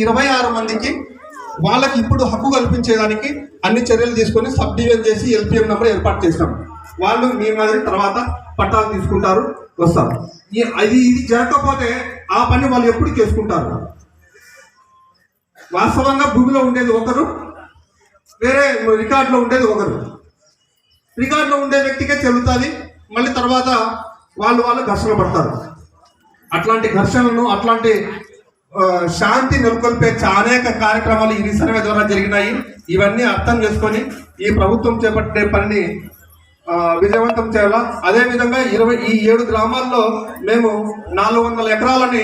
ఇరవై ఆరు మందికి వాళ్ళకి ఇప్పుడు హక్కు కల్పించేదానికి అన్ని చర్యలు తీసుకొని సబ్ డివిజన్ చేసి ఎల్పిఎం నెంబర్ ఏర్పాటు చేస్తాం వాళ్ళు మీ మాదిరి తర్వాత పట్టాలు తీసుకుంటారు వస్తారు. ఈ- అది ఇది జరగకపోతే ఆ పని వాళ్ళు ఎప్పుడు చేసుకుంటారు? వాస్తవంగా భూమిలో ఉండేది ఒకరు వేరే రికార్డులో ఉండేది ఒకరు. రికార్డులో ఉండే వ్యక్తికే చెల్లుతుంది మళ్ళీ తర్వాత వాళ్ళు వాళ్ళు ఘర్షణ పడతారు. అట్లాంటి ఘర్షణలను అట్లాంటి శాంతి నెలకొల్పే చా- అనేక కార్యక్రమాలు ఈ సర్వే ద్వారా జరిగినాయి. ఇవన్నీ అర్థం చేసుకొని ఈ ప్రభుత్వం చేపట్టే పనిని విజయవంతం చేయాలా? అదేవిధంగా ఇరవై ఈ ఏడు గ్రామాల్లో మేము నాలుగు వందల ఎకరాలని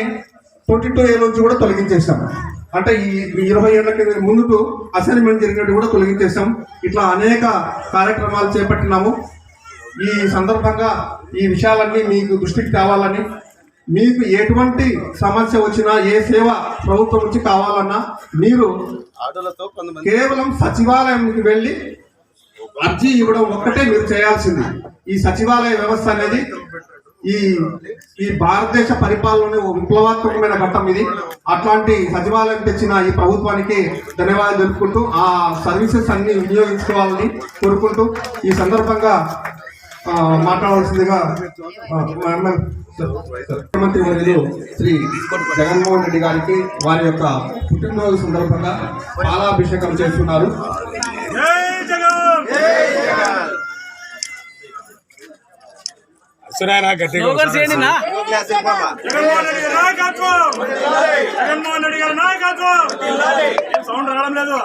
ట్వంటీ టూ ఏ నుంచి కూడా తొలగించేసాం అంటే ఈ ఇరవై ఏళ్ళకి ముందుకు అసైన్మెంట్ జరిగినట్టు కూడా తొలగించేసాం ఇట్లా అనేక కార్యక్రమాలు చేపట్టినాము. ఈ సందర్భంగా ఈ విషయాలన్నీ మీకు దృష్టికి తేవాలని మీకు ఎటువంటి సమస్య వచ్చినా ఏ సేవ ప్రభుత్వం నుంచి కావాలన్నా మీరు కేవలం సచివాలయంకి వెళ్ళి అర్జీ ఇవ్వడం ఒక్కటే మీరు చేయాల్సింది. ఈ సచివాలయ వ్యవస్థ అనేది ఈ ఈ భారతదేశ పరిపాలన విప్లవాత్మకమైన ఘట్టం ఇది. అట్లాంటి సచివాలయం తెచ్చిన ఈ ప్రభుత్వానికి ధన్యవాదాలు తెలుపుకుంటూ ఆ సర్వీసెస్ అన్ని వినియోగించుకోవాలని కోరుకుంటూ ఈ సందర్భంగా మాట్లాడవలసిందిగా మా ఎమ్మెల్యే ముఖ్యమంత్రి వర్యులు శ్రీ జగన్మోహన్ రెడ్డి గారికి వారి యొక్క పుట్టినరోజు సందర్భంగా పాలాభిషేకం చేస్తున్నారు. సురారా గట్టిగా జగన్మోహన్ రెడ్డి గారి నాయకత్వం. జగన్మోహన్ రెడ్డి గారి నాయకత్వం. సౌండ్ రావడం లేదు.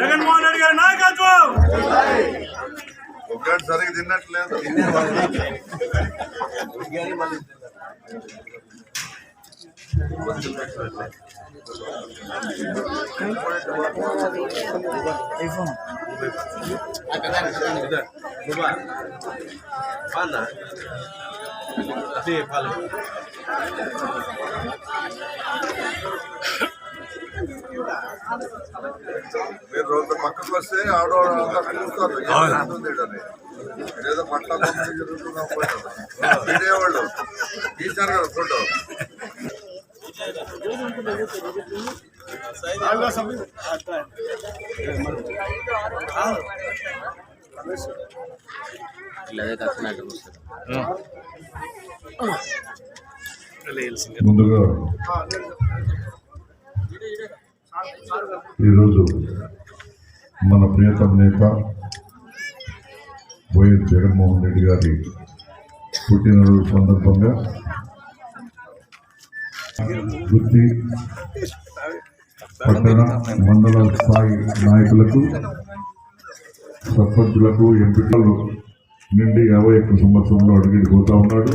జగన్మోహన్ రెడ్డి గారి నాయకత్వం. ఒకటి సరిగ్గా తిన్నట్లేదు మీరు రోజు పక్కకు వస్తే ఆడవాడు అంతా పిలుస్తారు. ఏదో పట్ల జరుగుతున్న ఫోటో మీడియా వాళ్ళు తీశారు కదా ఫోటో. ముందుగా ఈరోజు మన ప్రియతమ నేత వైఎస్ జగన్మోహన్ రెడ్డి గారి పుట్టినరోజు సందర్భంగా వృత్తి పట్టణ మండల స్థాయి నాయకులకు సర్పంచులకు ఎంపికలు నుండి యాభై ఒక్క సంవత్సరంలో అడిగి పోతా ఉన్నాడు.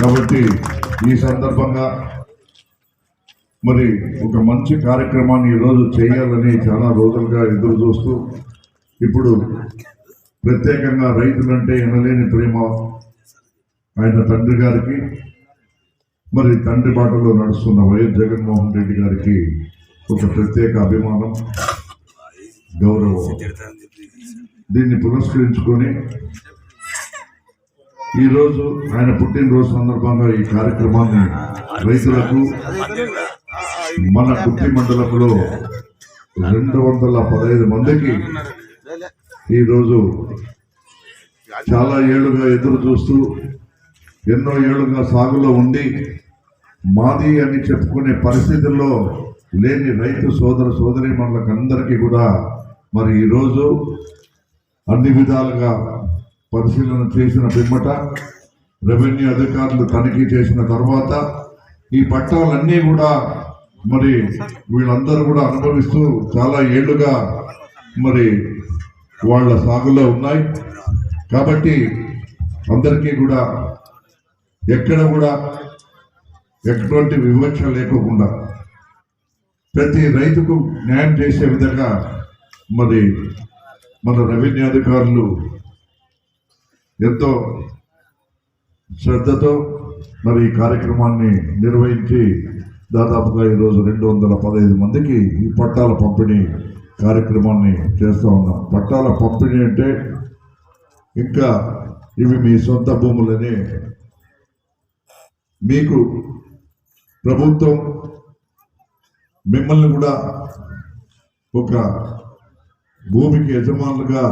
కాబట్టి ఈ సందర్భంగా మరి ఒక మంచి కార్యక్రమాన్ని ఈరోజు చేయాలని చాలా రోజులుగా ఎదురు చూస్తూ ఇప్పుడు ప్రత్యేకంగా రైతులంటే ఎనలేని ప్రేమ. ఆయన తండ్రి గారికి మరి తండ్రి బాటలో నడుస్తున్న వైఎస్ జగన్మోహన్ రెడ్డి గారికి ఒక ప్రత్యేక అభిమానం గౌరవం. దీన్ని పురస్కరించుకొని ఈరోజు ఆయన పుట్టినరోజు సందర్భంగా ఈ కార్యక్రమాన్ని రైతులకు మన కుట్టి మండలంలో రెండు వందల పదహైదు మందికి ఈరోజు చాలా ఏళ్ళుగా ఎదురు చూస్తూ ఎన్నో ఏళ్ళుగా సాగులో ఉండి మాది అని చెప్పుకునే పరిస్థితుల్లో లేని రైతు సోదర సోదరి అందరికీ కూడా మరి ఈరోజు అన్ని విధాలుగా పరిశీలన చేసిన పిమ్మట రెవెన్యూ అధికారులు తనిఖీ చేసిన తర్వాత ఈ పట్టాలన్నీ కూడా మరి వీళ్ళందరూ కూడా అనుభవిస్తూ చాలా ఏళ్ళుగా మరి వాళ్ళ సాగులో ఉన్నాయి. కాబట్టి అందరికీ కూడా ఎక్కడ కూడా ఎటువంటి వివక్ష లేకోకుండా ప్రతి రైతుకు న్యాయం చేసే విధంగా మరి మన రెవెన్యూ అధికారులు ఎంతో శ్రద్ధతో మరి ఈ కార్యక్రమాన్ని నిర్వహించి దాదాపుగా ఈరోజు రెండు వందల పదహైదు మందికి ఈ పట్టాల పంపిణీ కార్యక్రమాన్ని చేస్తూ ఉన్నాం. పట్టాల పంపిణీ అంటే ఇంకా ఇవి మీ సొంత భూములని మీకు ప్రభుత్వం మిమ్మల్ని కూడా ఒక భూమికి యజమానులుగా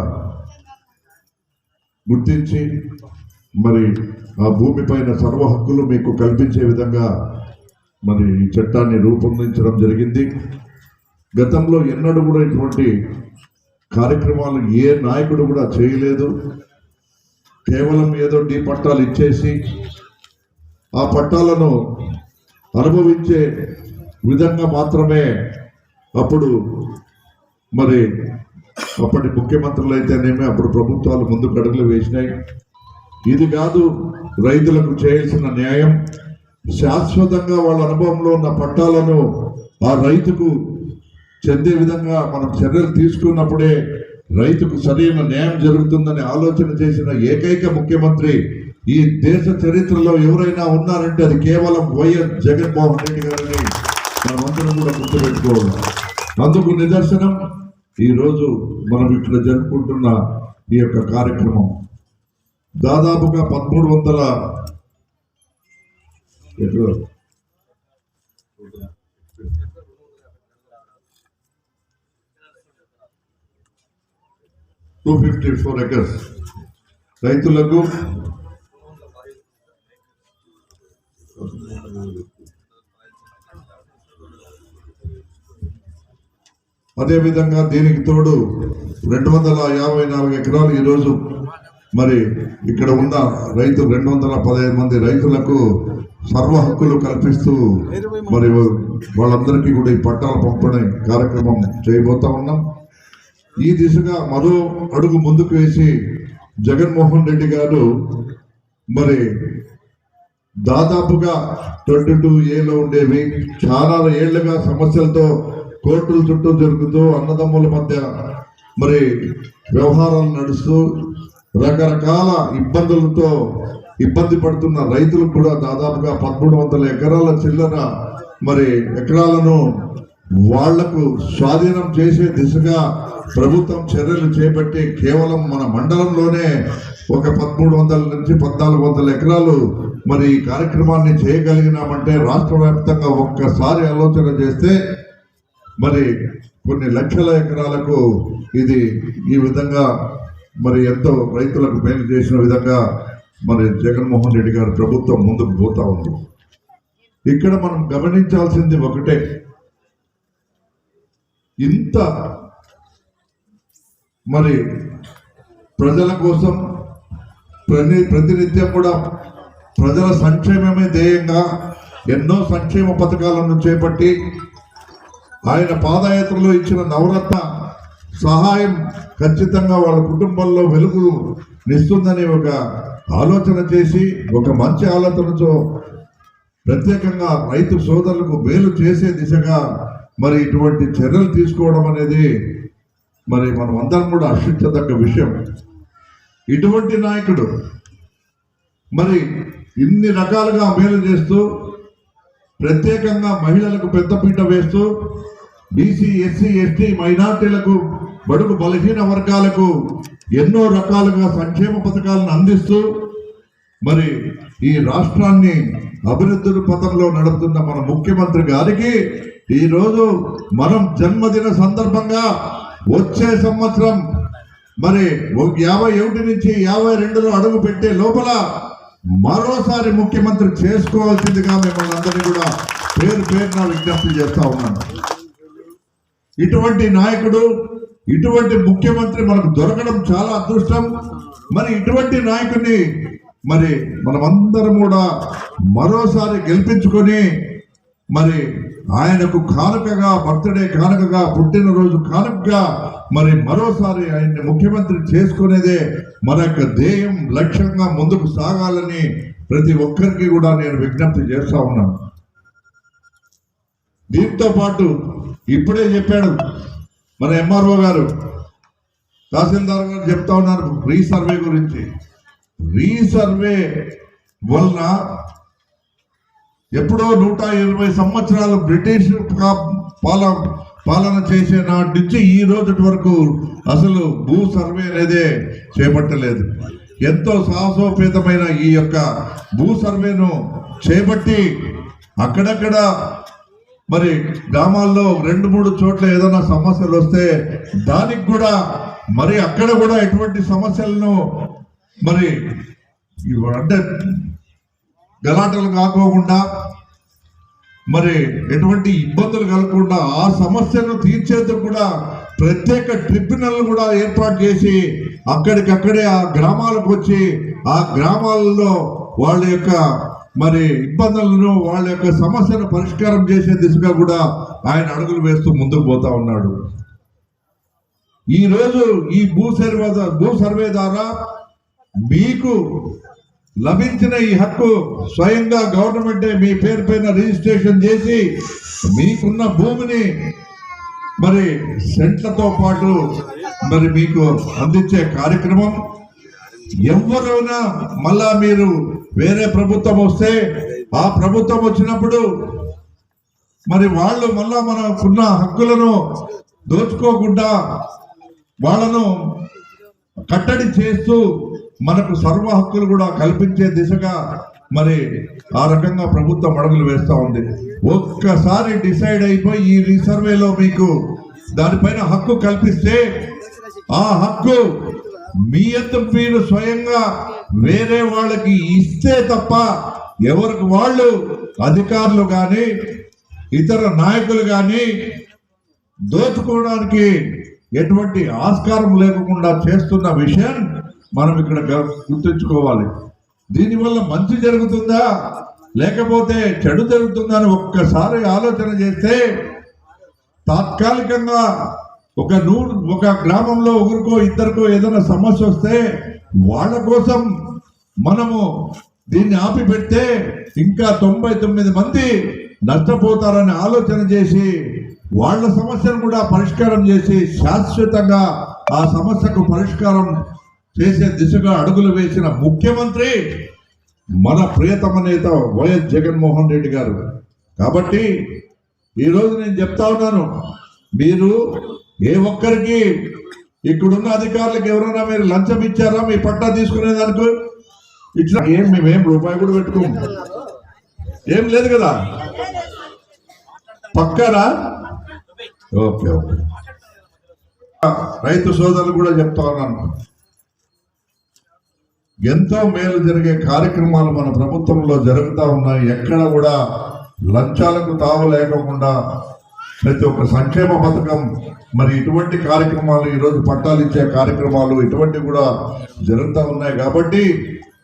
గుర్తించి మరి ఆ భూమి పైన సర్వ హక్కులు మీకు కల్పించే విధంగా మరి ఈ చట్టాన్ని రూపొందించడం జరిగింది. గతంలో ఎన్నడూ కూడా ఇటువంటి కార్యక్రమాలు ఏ నాయకుడు కూడా చేయలేదు. కేవలం ఏదో డీ పట్టాలు ఇచ్చేసి ఆ పట్టాలను అనుభవించే విధంగా మాత్రమే అప్పుడు మరి అప్పటి ముఖ్యమంత్రులు అయితేనేమి అప్పుడు ప్రభుత్వాలు ముందు కడుగులు వేసినాయి. ఇది కాదు రైతులకు చేయాల్సిన న్యాయం. శాశ్వతంగా వాళ్ళ అనుభవంలో ఉన్న పట్టాలను ఆ రైతుకు చెందే విధంగా మనం చర్యలు తీసుకున్నప్పుడే రైతుకు సరైన న్యాయం జరుగుతుందని ఆలోచన చేసిన ఏకైక ముఖ్యమంత్రి ఈ దేశ చరిత్రలో ఎవరైనా ఉన్నారంటే అది కేవలం వైఎస్ జగన్మోహన్ రెడ్డి గారిని మనమందరం కూడా గుర్తుపెట్టుకోవాలి. అందుకు నిదర్శనం ఈరోజు మనం ఇక్కడ జరుపుకుంటున్న ఈ యొక్క కార్యక్రమం. దాదాపుగా పదమూడు వందల టూ ఫిఫ్టీ ఫోర్ ఎకర్స్. రైతులకు అదేవిధంగా దీనికి తోడు రెండు వందల యాభై నాలుగు ఎకరాలు ఈరోజు మరి ఇక్కడ ఉన్న రైతు రెండు వందల పదహైదు మంది రైతులకు సర్వ హక్కులు కల్పిస్తూ మరి వాళ్ళందరికీ కూడా ఈ పట్టాలు పంపిణీ కార్యక్రమం చేయబోతా ఉన్నాం. ఈ దిశగా మరో అడుగు ముందుకు వేసి జగన్మోహన్ రెడ్డి గారు మరి దాదాపుగా ట్వంటీ టూ ఏలో ఉండేవి చాలా ఏళ్ళుగా సమస్యలతో కోర్టుల చుట్టూ జరుగుతూ అన్నదమ్ముల మధ్య మరి వ్యవహారాలు నడుస్తూ రకరకాల ఇబ్బందులతో ఇబ్బంది పడుతున్న రైతులకు కూడా దాదాపుగా పదమూడు వందల ఎకరాల చిల్లర మరి ఎకరాలను వాళ్ళకు స్వాధీనం చేసే దిశగా ప్రభుత్వం చర్యలు చేపట్టి కేవలం మన మండలంలోనే ఒక పదమూడు వందల నుంచి పద్నాలుగు వందల ఎకరాలు మరి ఈ కార్యక్రమాన్ని చేయగలిగినామంటే రాష్ట్ర వ్యాప్తంగా ఒక్కసారి ఆలోచన చేస్తే మరి కొన్ని లక్షల ఎకరాలకు ఇది ఈ విధంగా మరి ఎంతో రైతులకు మేలు చేసిన విధంగా మరి జగన్మోహన్ రెడ్డి గారి ప్రభుత్వం ముందుకు పోతా ఉంది. ఇక్కడ మనం గమనించాల్సింది ఒకటే. ఇంత మరి ప్రజల కోసం ప్రతి ప్రతినిత్యం కూడా ప్రజల సంక్షేమమే ధ్యేయంగా ఎన్నో సంక్షేమ పథకాలను చేపట్టి ఆయన పాదయాత్రలో ఇచ్చిన నవరత్న సహాయం ఖచ్చితంగా వాళ్ళ కుటుంబంలో వెలుగు నిస్తుందని ఒక ఆలోచన చేసి ఒక మంచి ఆలోచనతో ప్రత్యేకంగా రైతు సోదరులకు మేలు చేసే దిశగా మరి ఇటువంటి చర్యలు తీసుకోవడం అనేది మరి మనం అందరం కూడా హర్షించదగ్గ విషయం. ఇటువంటి నాయకుడు మరి ఇన్ని రకాలుగా మేలు చేస్తూ ప్రత్యేకంగా మహిళలకు పెద్దపీట వేస్తూ బీసీ ఎస్సీ ఎస్టీ మైనార్టీలకు బడుగు బలహీన వర్గాలకు ఎన్నో రకాలుగా సంక్షేమ పథకాలను అందిస్తూ మరి ఈ రాష్ట్రాన్ని అభివృద్ధి పథంలో నడుపుతున్న మన ముఖ్యమంత్రి గారికి ఈరోజు మనం జన్మదిన సందర్భంగా వచ్చే సంవత్సరం మరి ఒక యాభై ఒకటి నుంచి యాభై రెండులో అడుగు పెట్టే లోపల మరోసారి ముఖ్యమంత్రి చేసుకోవాల్సిందిగా మిమ్మల్ని అందరినీ కూడా పేరు పేరున విజ్ఞప్తి చేస్తా ఉన్నాను. ఇటువంటి నాయకుడు ఇటువంటి ముఖ్యమంత్రి మనకు దొరకడం చాలా అదృష్టం. మరి ఇటువంటి నాయకుడిని మరి మనమందరం కూడా మరోసారి గెలిపించుకొని మరి ఆయనకు కానుకగా బర్త్డే కానుకగా పుట్టినరోజు కానుకగా మరి మరోసారి ఆయన్ని ముఖ్యమంత్రి చేసుకునేదే మన యొక్క ధ్యేయం లక్ష్యంగా ముందుకు సాగాలని ప్రతి ఒక్కరికి కూడా నేను విజ్ఞప్తి చేస్తా ఉన్నాను. దీంతో పాటు ఇప్పుడే చెప్పాడు మన ఎంఆర్ఓ గారు తహసీల్దార్ గారు చెప్తా ఉన్నారు రీసర్వే గురించి. రీసర్వే వలన ఎప్పుడో నూట ఇరవై సంవత్సరాలు బ్రిటిష్ పాల పాలన చేసే నాటి నుంచి ఈ రోజు వరకు అసలు భూ సర్వే అనేదే చేపట్టలేదు. ఎంతో సాహసోపేతమైన ఈ యొక్క భూ సర్వేను చేపట్టి అక్కడక్కడ మరి గ్రామాల్లో రెండు మూడు చోట్ల ఏదైనా సమస్యలు వస్తే దానికి కూడా మరి అక్కడ కూడా ఎటువంటి సమస్యలను మరి అంటే గలాటలు కాకోకుండా మరి ఎటువంటి ఇబ్బందులు కలగకుండా ఆ సమస్యను తీర్చేందుకు కూడా ప్రత్యేక ట్రిబ్యునల్ కూడా ఏర్పాటు చేసి అక్కడికక్కడే ఆ గ్రామాలకు వచ్చి ఆ గ్రామాలలో వాళ్ళ యొక్క మరి ఇబ్బందులను వాళ్ళ యొక్క సమస్యను పరిష్కారం చేసే దిశగా కూడా ఆయన అడుగులు వేస్తూ ముందుకు పోతా ఉన్నాడు. ఈ రోజు ఈ భూ సర్వే భూ సర్వే ద్వారా మీకు లభించిన ఈ హక్కు స్వయంగా గవర్నమెంటే మీ పేరు పైన రిజిస్ట్రేషన్ చేసి మీకున్న భూమిని మరి సెంట్లతో పాటు మరి మీకు అందించే కార్యక్రమం. ఎవరైనా మళ్ళా మీరు వేరే ప్రభుత్వం వస్తే ఆ ప్రభుత్వం వచ్చినప్పుడు మరి వాళ్ళు మళ్ళా మనకున్న హక్కులను దోచుకోకుండా వాళ్ళను కట్టడి చేస్తూ మనకు సర్వ హక్కులు కూడా కల్పించే దిశగా మరి ఆ రకంగా ప్రభుత్వం అడుగులు వేస్తూ ఉంది. ఒక్కసారి డిసైడ్ అయిపోయి ఈ రీసర్వేలో మీకు దానిపైన హక్కు కల్పిస్తే ఆ హక్కు మీ అంత మీరు స్వయంగా వేరే వాళ్ళకి ఇస్తే తప్ప ఎవరికి వాళ్ళు అధికారులు కానీ ఇతర నాయకులు కానీ దోచుకోవడానికి ఎటువంటి ఆస్కారం లేకుండా చేస్తున్న విషయం మనం ఇక్కడ గ- గుర్తుంచుకోవాలి. దీనివల్ల మంచి జరుగుతుందా? లేకపోతే చెడు జరుగుతుందా అని ఒక్కసారి ఆలోచన చేస్తే తాత్కాలికంగా ఒక నూరు ఒక గ్రామంలో ఒకరికో ఇద్దరికో ఏదైనా సమస్య వస్తే వాళ్ళ కోసం మనము దీన్ని ఆపి పెడితే ఇంకా తొంభై తొమ్మిది మంది నష్టపోతారని ఆలోచన చేసి వాళ్ళ సమస్యను కూడా పరిష్కారం చేసి శాశ్వతంగా ఆ సమస్యకు పరిష్కారం చేసే దిశగా అడుగులు వేసిన ముఖ్యమంత్రి మన ప్రియతమ నేత వైఎస్ జగన్మోహన్ రెడ్డి గారు. కాబట్టి ఈరోజు నేను చెప్తా ఉన్నాను మీరు ఏ ఒక్కరికి ఇక్కడున్న అధికారులకు ఎవరైనా మీరు లంచం ఇచ్చారా? మీ పట్టా తీసుకునేదానికి ఇట్లా ఏం మేమేం రూపాయి కూడా పెట్టుకోము. ఏం లేదు కదా? పక్కనా? Okay okay. రైతు సోదరులు కూడా చెప్తా ఉన్నాను. ఎంతో మేలు జరిగే కార్యక్రమాలు మన ప్రభుత్వంలో జరుగుతూ ఉన్నాయి. ఎక్కడ కూడా లంచాలకు తావు లేకుండా ప్రతి ఒక్క సంక్షేమ పథకం మరి ఇటువంటి కార్యక్రమాలు ఈరోజు పట్టాలు ఇచ్చే కార్యక్రమాలు ఇటువంటి కూడా జరుగుతూ ఉన్నాయి. కాబట్టి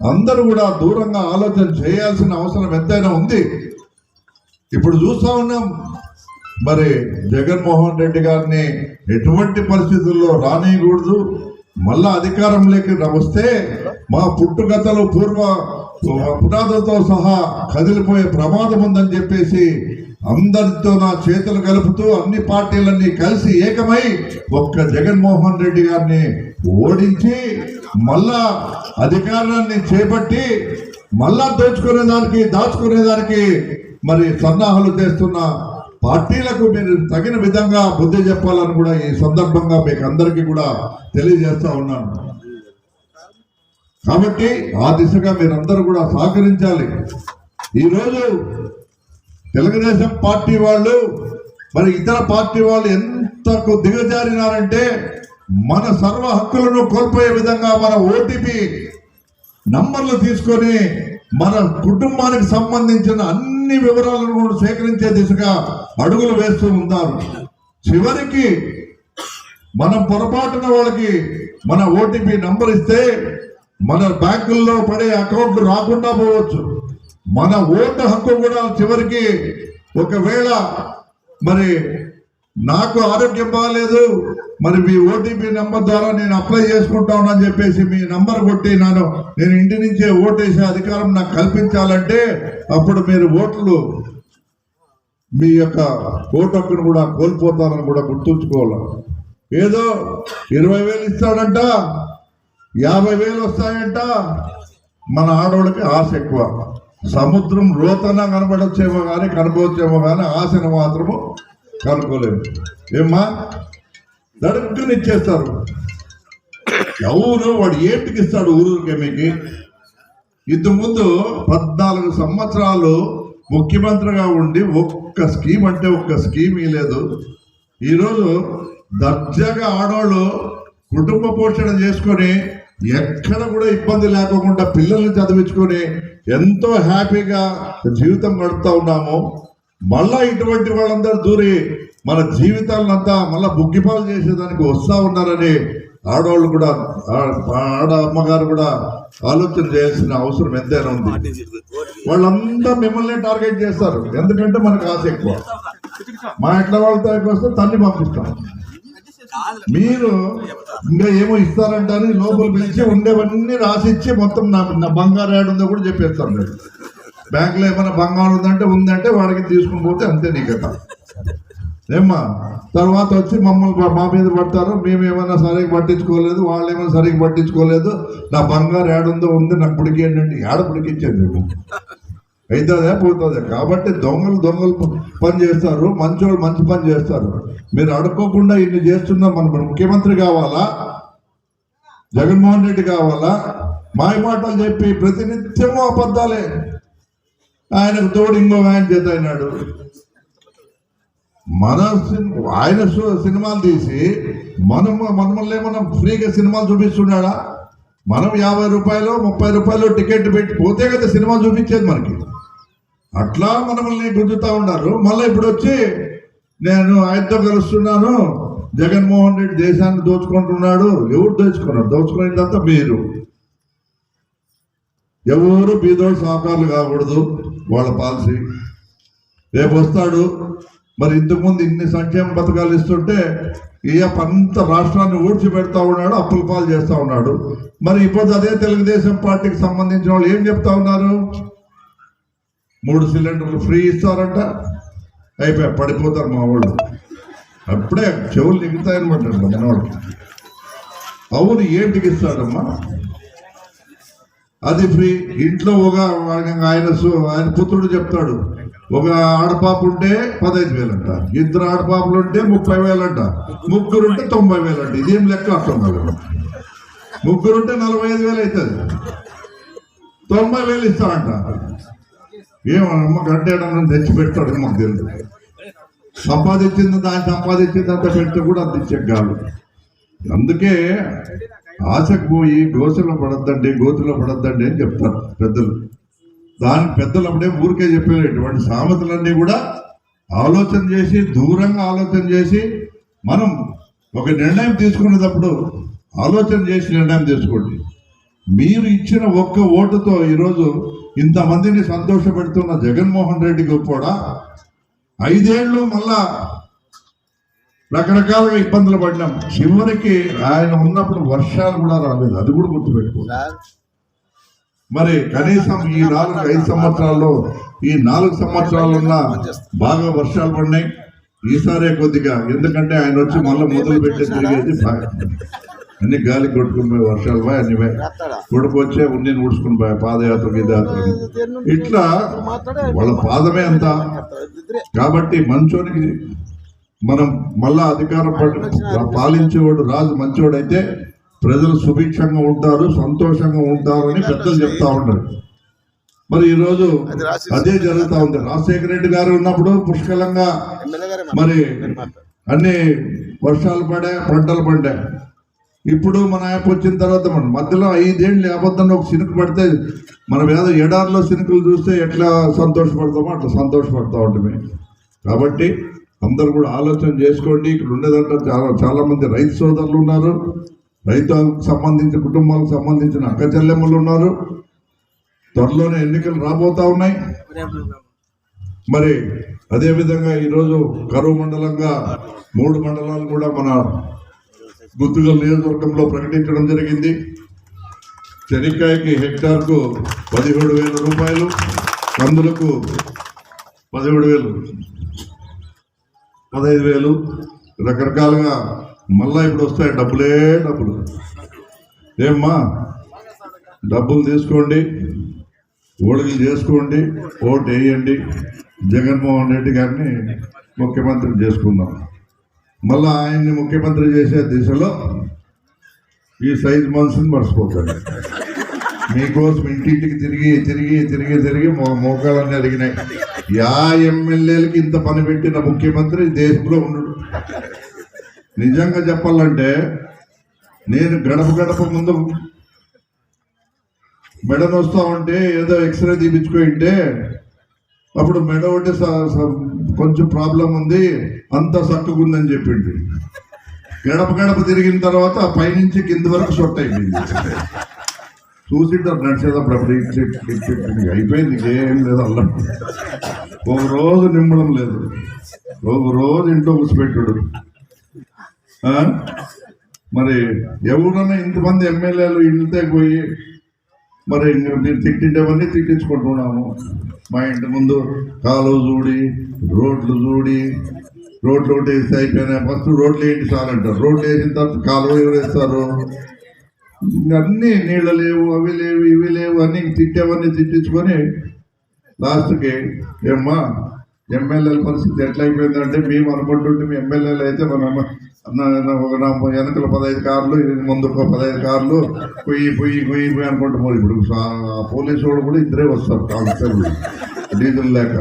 అందరూ కూడా దూరంగా ఆలోచన చేయాల్సిన అవసరం ఎంతైనా ఉంది. ఇప్పుడు చూస్తా ఉన్నాం. మరి జగన్మోహన్ రెడ్డి గారిని ఎటువంటి పరిస్థితుల్లో రానియకూడదు. మళ్ళా అధికారంలోకి వస్తే మా పుట్టుగతలు పూర్వ పునాదులతో సహా కదిలిపోయే ప్రమాదం ఉందని చెప్పేసి అందరితో నా చేతులు కలుపుతూ అన్ని పార్టీలన్నీ కలిసి ఏకమై ఒక్క జగన్మోహన్ రెడ్డి గారిని ఓడించి మళ్ళా అధికారాన్ని చేపట్టి మళ్ళా దోచుకునే దానికి దాచుకునే దానికి మరి సన్నాహాలు చేస్తున్న పార్టీలకు మీరు తగిన విధంగా బుద్ధి చెప్పాలని కూడా ఈ సందర్భంగా మీకు అందరికీ కూడా తెలియజేస్తా ఉన్నాను. కాబట్టి ఆ దిశగా మీరందరూ కూడా సహకరించాలి. ఈరోజు తెలుగుదేశం పార్టీ వాళ్ళు మరి ఇతర పార్టీ వాళ్ళు ఎంతకు దిగజారినారంటే మన సర్వ హక్కులను కోల్పోయే విధంగా మన ఓటీపీ నంబర్లు తీసుకొని మన కుటుంబానికి సంబంధించిన అన్ని వివరాలను కూడా సేకరించే దిశగా అడుగులు వేస్తూ ఉన్నారు. చివరికి మనం పొరపాటున వాళ్ళకి మన ఓటీపీ నంబర్ ఇస్తే మన బ్యాంకుల్లో పడే అకౌంట్ రాకుండా పోవచ్చు. మన ఓటు హక్కు కూడా చివరికి ఒకవేళ మరి నాకు ఆరోగ్యం బాగాలేదు మరి మీ ఓటీపీ నెంబర్ ద్వారా నేను అప్లై చేసుకుంటానని చెప్పేసి మీ నంబర్ కొట్టి నేను నేను ఇంటి నుంచే ఓటేసే అధికారం నాకు కల్పించాలంటే అప్పుడు మీరు ఓట్లు మీ యొక్క ఓటు హక్కును కూడా కోల్పోతారని కూడా గుర్తుంచుకోవాలి. ఏదో ఇరవై వేలు ఇస్తాడంట యాభై వేలు వస్తాయంట. మన ఆడవాళ్ళకి ఆశ ఎక్కువ. సముద్రం లోతన కనబడొచ్చేమో కానీ కనబడొచ్చేమో కానీ ఆశను మాత్రము కనుక్కోలేము. ఏమ్మా? దడుక్కుని ఇచ్చేస్తారు ఎవరు? వాడు ఏంటికి ఇస్తాడు ఊరికి మీకు? ఇంతకుముందు పద్నాలుగు సంవత్సరాలు ముఖ్యమంత్రిగా ఉండి ఒక్క స్కీమ్ అంటే ఒక్క స్కీమ్ లేదు. ఈరోజు దర్జాగా ఆడవాళ్ళు కుటుంబ పోషణ చేసుకొని ఎక్కడ కూడా ఇబ్బంది లేకుండా పిల్లల్ని చదివించుకొని ఎంతో హ్యాపీగా జీవితం గడుపుతూ ఉన్నాము. మళ్ళా ఇటువంటి వాళ్ళందరూ దూరి మన జీవితాలంతా మళ్ళీ బుగ్గిపాలు చేసేదానికి వస్తూ ఉన్నారని ఆడవాళ్ళు కూడా ఆడ అమ్మగారు కూడా ఆలోచన చేయాల్సిన అవసరం ఎంతైనా ఉంది. వాళ్ళంతా మిమ్మల్ని టార్గెట్ చేస్తారు. ఎందుకంటే మనకు ఆశ ఎక్కువ. మా ఇంట్లో వాళ్ళతో ఎక్కువ వస్తే తల్లి పంపిస్తాం. మీరు ఇంకా ఏమో ఇస్తారంటారు లోపల పిలిచి ఉండేవన్నీ రాసిచ్చి మొత్తం నా నా బంగారు యాడ్ ఉందో కూడా చెప్పేస్తాను బ్యాంకులో ఏమైనా బంగారం ఉందంటే ఉందంటే వాడికి తీసుకుని పోతే అంతే నీ కథ. ఏమ్మా తర్వాత వచ్చి మమ్మల్ని మా- మీద పడతారు మేము ఏమైనా సరిగ్గా పట్టించుకోలేదు వాళ్ళు ఏమైనా సరిగ్గా పట్టించుకోలేదు నా బంగారు ఏడుందో ఉంది నాకు పిడికేయండి అంటే ఏడ పిడికిచ్చేది మేము అవుతుందా పోతుందా. కాబట్టి దొంగలు దొంగలు పని చేస్తారు. మంచోళ్ళు మంచి పని చేస్తారు. మీరు అడుక్కోకుండా ఇన్ని చేస్తున్నా మన ముఖ్యమంత్రి కావాలా? జగన్మోహన్ రెడ్డి కావాలా? మాయమాటలు చెప్పి ప్రతినిత్యము అబద్ధాలే. ఆయనకు తోడు ఇంకో ఆయన చేత అయినాడు. మన ఆయన సినిమాలు తీసి మనం మనమల్లే మనం ఫ్రీగా సినిమాలు చూపిస్తున్నాడా? మనం యాభై రూపాయలు ముప్పై రూపాయలు టికెట్ పెట్టి పోతే కదా సినిమా చూపించేది మనకి. అట్లా మనల్ని గుంజుతా ఉన్నారు. మళ్ళీ ఇప్పుడు వచ్చి నేను ఆయనతో కలుస్తున్నాను. జగన్మోహన్ రెడ్డి దేశాన్ని దోచుకుంటున్నాడు. ఎవరు దోచుకున్నారు? దోచుకునేదంతా మీరు. ఎవరు బీదోడు సహకారులు కాకూడదు వాళ్ళ పాలసీ. రేపు వస్తాడు. మరి ఇంతకుముందు ఇన్ని సంక్షేమ పథకాలు ఇస్తుంటే ఈ అంత రాష్ట్రాన్ని ఊడ్చి పెడతా ఉన్నాడు అప్పుల పాలు చేస్తూ ఉన్నాడు. మరి ఇప్పుడు అదే తెలుగుదేశం పార్టీకి సంబంధించిన వాళ్ళు ఏం చెప్తా ఉన్నారు? మూడు సిలిండర్లు ఫ్రీ ఇస్తారంట. అయిపోయా పడిపోతారు మా వాళ్ళు. అప్పుడే చెవులు నిగుతాయనమాట మనవాళ్ళు. అవును ఏంటికి ఇస్తాడమ్మా? అది ఫ్రీ. ఇంట్లో ఒక ఆయన ఆయన పుత్రుడు చెప్తాడు. ఒక ఆడపాప ఉంటే పదహైదు వేలంట. ఇద్దరు ఆడపాపలు ఉంటే ముప్పై వేలంట. ముగ్గురు ఉంటే తొంభై వేలంట. ఇదేం లెక్క అర్థం కాదు. ముగ్గురు ఉంటే నలభై ఐదు వేలు అవుతుంది. తొంభై వేలు ఇస్తారంట. ఏమమ్మ గడ్డేయడం తెచ్చి పెడతాడు మాకు తెలుసు. సంపాదించింది దాన్ని సంపాదించిందంత పెడితే కూడా అంత కాదు. అందుకే ఆశకు పోయి గోసలో పడద్దండి గోతులో పడద్దండి అని చెప్తారు పెద్దలు. దాని పెద్దలు అప్పుడే ఊరికే చెప్పారు ఇటువంటి సామెతలన్నీ కూడా ఆలోచన చేసి దూరంగా ఆలోచన చేసి మనం ఒక నిర్ణయం తీసుకునేటప్పుడు ఆలోచన చేసి నిర్ణయం తీసుకోండి. మీరు ఇచ్చిన ఒక్క ఓటుతో ఈరోజు ఇంతమందిని సంతోషపెడుతున్న జగన్మోహన్ రెడ్డికి కూడా ఐదేళ్ళు మళ్ళా రకరకాలుగా ఇబ్బందులు పడినాం చివరికి ఆయన ఉన్నప్పుడు వర్షాలు కూడా రాలేదు. అది కూడా గుర్తుపెట్టుకో మరి కనీసం ఈ నాలుగు ఐదు సంవత్సరాల్లో ఈ నాలుగు సంవత్సరాలున్న బాగా వర్షాలు పడినాయి. ఈసారే కొద్దిగా ఎందుకంటే ఆయన వచ్చి మళ్ళీ మొదలు పెట్టి తిరిగేది అన్ని గాలి కొట్టుకుని పోయి వర్షాలు పోయి అన్ని పోయి. కొడుకు వచ్చే ఉన్ని ఊడ్చుకుని పోయి పాదయాత్ర గీదయాత్ర ఇట్లా వాళ్ళ పాదమే అంత. కాబట్టి మంచోనికి మనం మళ్ళా అధికారం పాలించేవాడు రాజు మంచోడైతే ప్రజలు సుభిక్షంగా ఉంటారు సంతోషంగా ఉంటారు అని పెద్దలు చెప్తా ఉన్నారు. మరి ఈ రోజు అదే జరుగుతా ఉంది. రాజశేఖర రెడ్డి గారు ఉన్నప్పుడు పుష్కలంగా మరి అన్ని వర్షాలు పడే పంటలు పడ్డాయి ఇప్పుడు మన యాప్ వచ్చిన తర్వాత మనం మధ్యలో ఐదేళ్ళు అబద్ధంలో ఒక సినుకు పడితే మనం ఏదో ఎడారిలో సినుకులు చూస్తే ఎట్లా సంతోషపడతామో అట్లా సంతోషపడతా ఉంటామే. కాబట్టి అందరూ కూడా ఆలోచన చేసుకోండి. ఇక్కడ ఉండేదంటే చాలా చాలామంది రైతు సోదరులు ఉన్నారు. రైతులకు సంబంధించిన కుటుంబాలకు సంబంధించిన అక్క చెల్లెమ్మలు ఉన్నారు. త్వరలోనే ఎన్నికలు రాబోతా ఉన్నాయి. మరి అదేవిధంగా ఈరోజు కరువు మండలంగా మూడు మండలాలు కూడా మన గుత్తుగల్ నియోజకవర్గంలో ప్రకటించడం జరిగింది. చెనిక్కాయకి హెక్టార్కు పదిహేడు వేల రూపాయలు కందులకు పదిహేడు వేలు పదహైదు వేలు. రకరకాలుగా మళ్ళా ఇప్పుడు వస్తాయి డబ్బులే డబ్బులు. ఏమ్మా? డబ్బులు తీసుకోండి ఓడికలు చేసుకోండి ఓటు వేయండి. జగన్మోహన్ రెడ్డి గారిని ముఖ్యమంత్రి చేసుకుందాం. మళ్ళా ఆయన్ని ముఖ్యమంత్రి చేసే దిశలో ఈ సైజ్ మనుషుని మర్చిపోతాడు మీకోసం ఇంటింటికి తిరిగి తిరిగి తిరిగి తిరిగి మోకాలన్నీ అడిగినాయి యా ఎమ్మెల్యేలకి ఇంత పని పెట్టిన ముఖ్యమంత్రి దేశంలో ఉన్నాడు నిజంగా చెప్పాలంటే నేను గడప గడప ముందు మెడ నొస్తా ఉంటే ఏదో ఎక్స్రే తీపించుకుంటే అప్పుడు మెడ ఒకటి స- స- కొంచెం ప్రాబ్లం ఉంది అంత సక్కుకుందని చెప్పింది గడప గడప తిరిగిన తర్వాత పైనుంచి కింద వరకు షొట్ అయిపోయింది. చూసింటారు నడిచేటప్పుడు అప్పుడు అయిపోయింది ఏం లేదు అల్లం. ఒక రోజు నిమ్మడం లేదు. ఒక రోజు ఇంట్లో కూర్చోబెట్టుడు. మరి ఎవరన్నా ఇంతమంది ఎమ్మెల్యేలు ఇంటితే పోయి మరి మీరు తిట్టిండేవన్నీ తిట్టించుకుంటున్నాము. మా ఇంటి ముందు కాలువ చూడి రోడ్లు చూడి రోడ్లు ఒకటి వేస్తే అయిపోయినాయి. ఫస్ట్ రోడ్లు ఏంటి సార్ అంటారు. రోడ్లు వేసిన తర్వాత కాలువ ఎవరేస్తారు అన్నీ నీళ్ళు లేవు అవి లేవు ఇవి లేవు అన్నీ తిట్టేవన్నీ తిట్టించుకొని లాస్ట్కి ఏమ్మా ఎమ్మెల్యేల పరిస్థితి ఎట్లయిపోయిందంటే మేము అనుకుంటుంటే మీ ఎమ్మెల్యేలు అయితే మన ఒక నా వెనకల పదహైదు కార్లు ముందు ఒక పదహైదు కార్లు పొయ్యి పొయ్యి పొయ్యి పొయ్యి అనుకుంటూ పోయి. ఇప్పుడు పోలీసు వాళ్ళు కూడా ఇద్దరే వస్తారు కాన్స్టేబుల్ డీజిల్ లేక.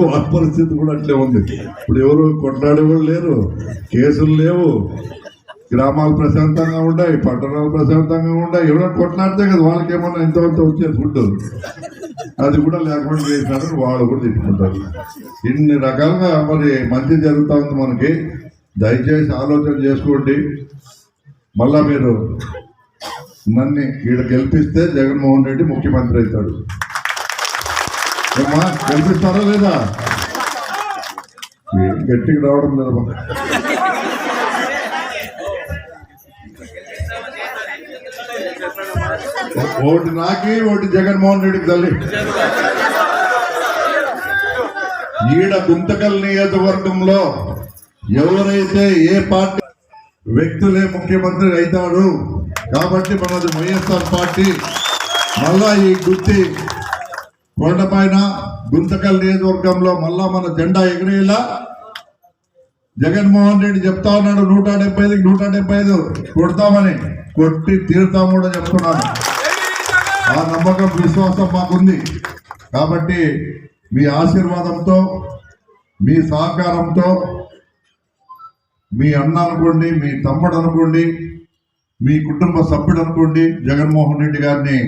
వాళ్ళ పరిస్థితి కూడా అట్లే ఉంది. ఇప్పుడు ఎవరు కొట్లాడే వాళ్ళు లేరు. కేసులు లేవు. గ్రామాలు ప్రశాంతంగా ఉన్నాయి పట్టణాలు ప్రశాంతంగా ఉన్నాయి ఎవరైనా కొట్లాడితే కదా వాళ్ళకి ఏమన్నా ఇంతవరకు వచ్చే ఫుడ్ అది కూడా లేకుండా చేసినారని వాళ్ళు కూడా తిట్టుకుంటారు. ఇన్ని రకాలుగా మరి మంచి జరుగుతూ ఉంది మనకి. దయచేసి ఆలోచన చేసుకోండి. మళ్ళా మీరు నన్ను ఈడ గెలిపిస్తే జగన్మోహన్ రెడ్డి ముఖ్యమంత్రి అవుతాడు. ఏమ్మా గెలిపిస్తారా లేదా? గట్టికి గట్టిగా రావడం లేదా ఓటు నాకి ఓటు జగన్మోహన్ రెడ్డికి తల్లి. ఈడ గుంతకల్ నియోజకవర్గంలో ఎవరైతే ఏ పార్టీ వ్యక్తులే ముఖ్యమంత్రి అవుతాడు కాబట్టి మనది వైఎస్ఆర్ పార్టీ. మళ్ళా ఈ గుత్తి కొండపైన గుంతకల్ నియోజకవర్గంలో మళ్ళా మన జెండా ఎగిరేలా జగన్మోహన్ రెడ్డి చెప్తా ఉన్నాడు నూట డెబ్బై ఐదుకి నూట డెబ్బై ఐదు కొడతామని. కొట్టి తీరుతాము కూడా చెప్తున్నాను. ఆ నమ్మకం విశ్వాసం మాకుంది. కాబట్టి మీ ఆశీర్వాదంతో మీ సహకారంతో మీ అన్న అనుకోండి మీ తమ్ముడు అనుకోండి మీ కుటుంబ సభ్యుడు అనుకోండి జగన్మోహన్ రెడ్డి గారిని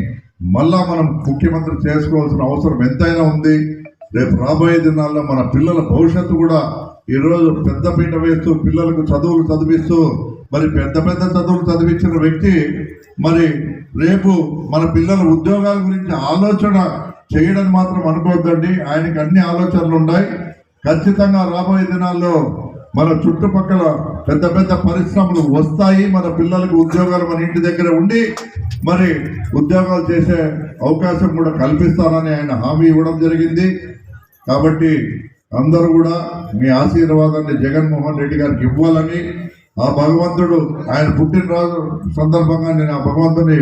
మళ్ళా మనం ముఖ్యమంత్రి చేసుకోవాల్సిన అవసరం ఎంతైనా ఉంది. రేపు రాబోయే దినాల్లో మన పిల్లల భవిష్యత్తు కూడా ఈరోజు పెద్ద పీట వేస్తూ పిల్లలకు చదువులు చదివిస్తూ మరి పెద్ద పెద్ద చదువులు చదివించిన వ్యక్తి మరి రేపు మన పిల్లల ఉద్యోగాల గురించి ఆలోచన చేయడం మాత్రం అనుకోవద్దండి. ఆయనకి అన్ని ఆలోచనలు ఉన్నాయి ఖచ్చితంగా రాబోయే దినాల్లో మన చుట్టుపక్కల పెద్ద పెద్ద పరిశ్రమలు వస్తాయి. మన పిల్లలకు ఉద్యోగాలు మన ఇంటి దగ్గర ఉండి మరి ఉద్యోగాలు చేసే అవకాశం కూడా కల్పిస్తానని ఆయన హామీ ఇవ్వడం జరిగింది. కాబట్టి అందరూ కూడా మీ ఆశీర్వాదాన్ని జగన్మోహన్ రెడ్డి గారికి ఇవ్వాలని ఆ భగవంతుడు ఆయన పుట్టినరోజు సందర్భంగా నేను ఆ భగవంతుని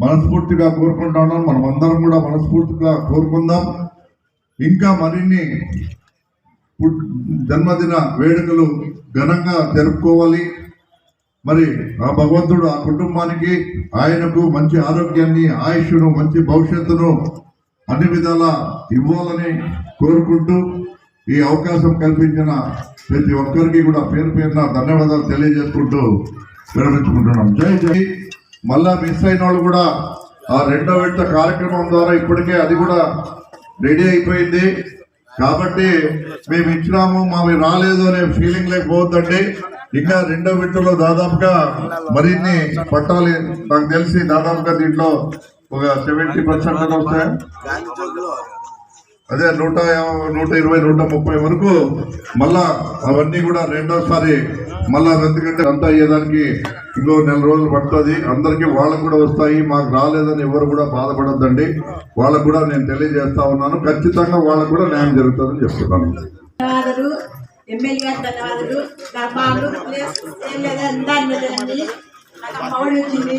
మనస్ఫూర్తిగా కోరుకుంటున్నాను మనం అందరం కూడా మనస్ఫూర్తిగా కోరుకుందాం. ఇంకా మరిన్ని జన్మదిన వేడుకలు ఘనంగా జరుపుకోవాలి. మరి ఆ భగవంతుడు ఆ కుటుంబానికి ఆయనకు మంచి ఆరోగ్యాన్ని ఆయుష్ను మంచి భవిష్యత్తును అన్ని విధాలా ఇవ్వాలని కోరుకుంటూ ఈ అవకాశం కల్పించిన ప్రతి ఒక్కరికి కూడా పేరు పేరున ధన్యవాదాలు తెలియజేసుకుంటూ విరమించుకుంటున్నాం. జై జై. మళ్ళా మిస్ అయిన వాళ్ళు కూడా ఆ రెండో విడత కార్యక్రమం ద్వారా ఇప్పటికే అది కూడా రెడీ అయిపోయింది. కాబట్టి మేము ఇచ్చినాము మావి రాలేదు అనే ఫీలింగ్ లేకపోవద్దండి. ఇంకా రెండో విడతలో దాదాపుగా మరిన్ని పట్టాలి నాకు తెలిసి దాదాపుగా దీంట్లో ఒక సెవెంటీ పర్సెంట్ వస్తాయి? అదే నూట నూట ఇరవై నూట ముప్పై వరకు మళ్ళా అవన్నీ కూడా రెండోసారి మళ్ళా ఎందుకంటే అంతా అయ్యేదానికి ఇంకో నెల రోజులు పడుతుంది. అందరికీ వాళ్ళకు కూడా వస్తాయి. మాకు రాలేదని ఎవరు కూడా బాధపడద్దండి. వాళ్ళకు కూడా నేను తెలియజేస్తా ఉన్నాను. ఖచ్చితంగా వాళ్ళకు కూడా న్యాయం జరుగుతుందని చెప్తున్నాను. ఎమ్మెల్యే ధన్యవాదాలు. నాకు వచ్చింది.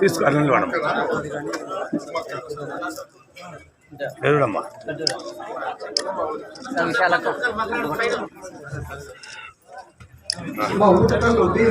తీసుకోండి మేడం ఎదురమ్మా మా ఊరు చట్టంలో ఉంది.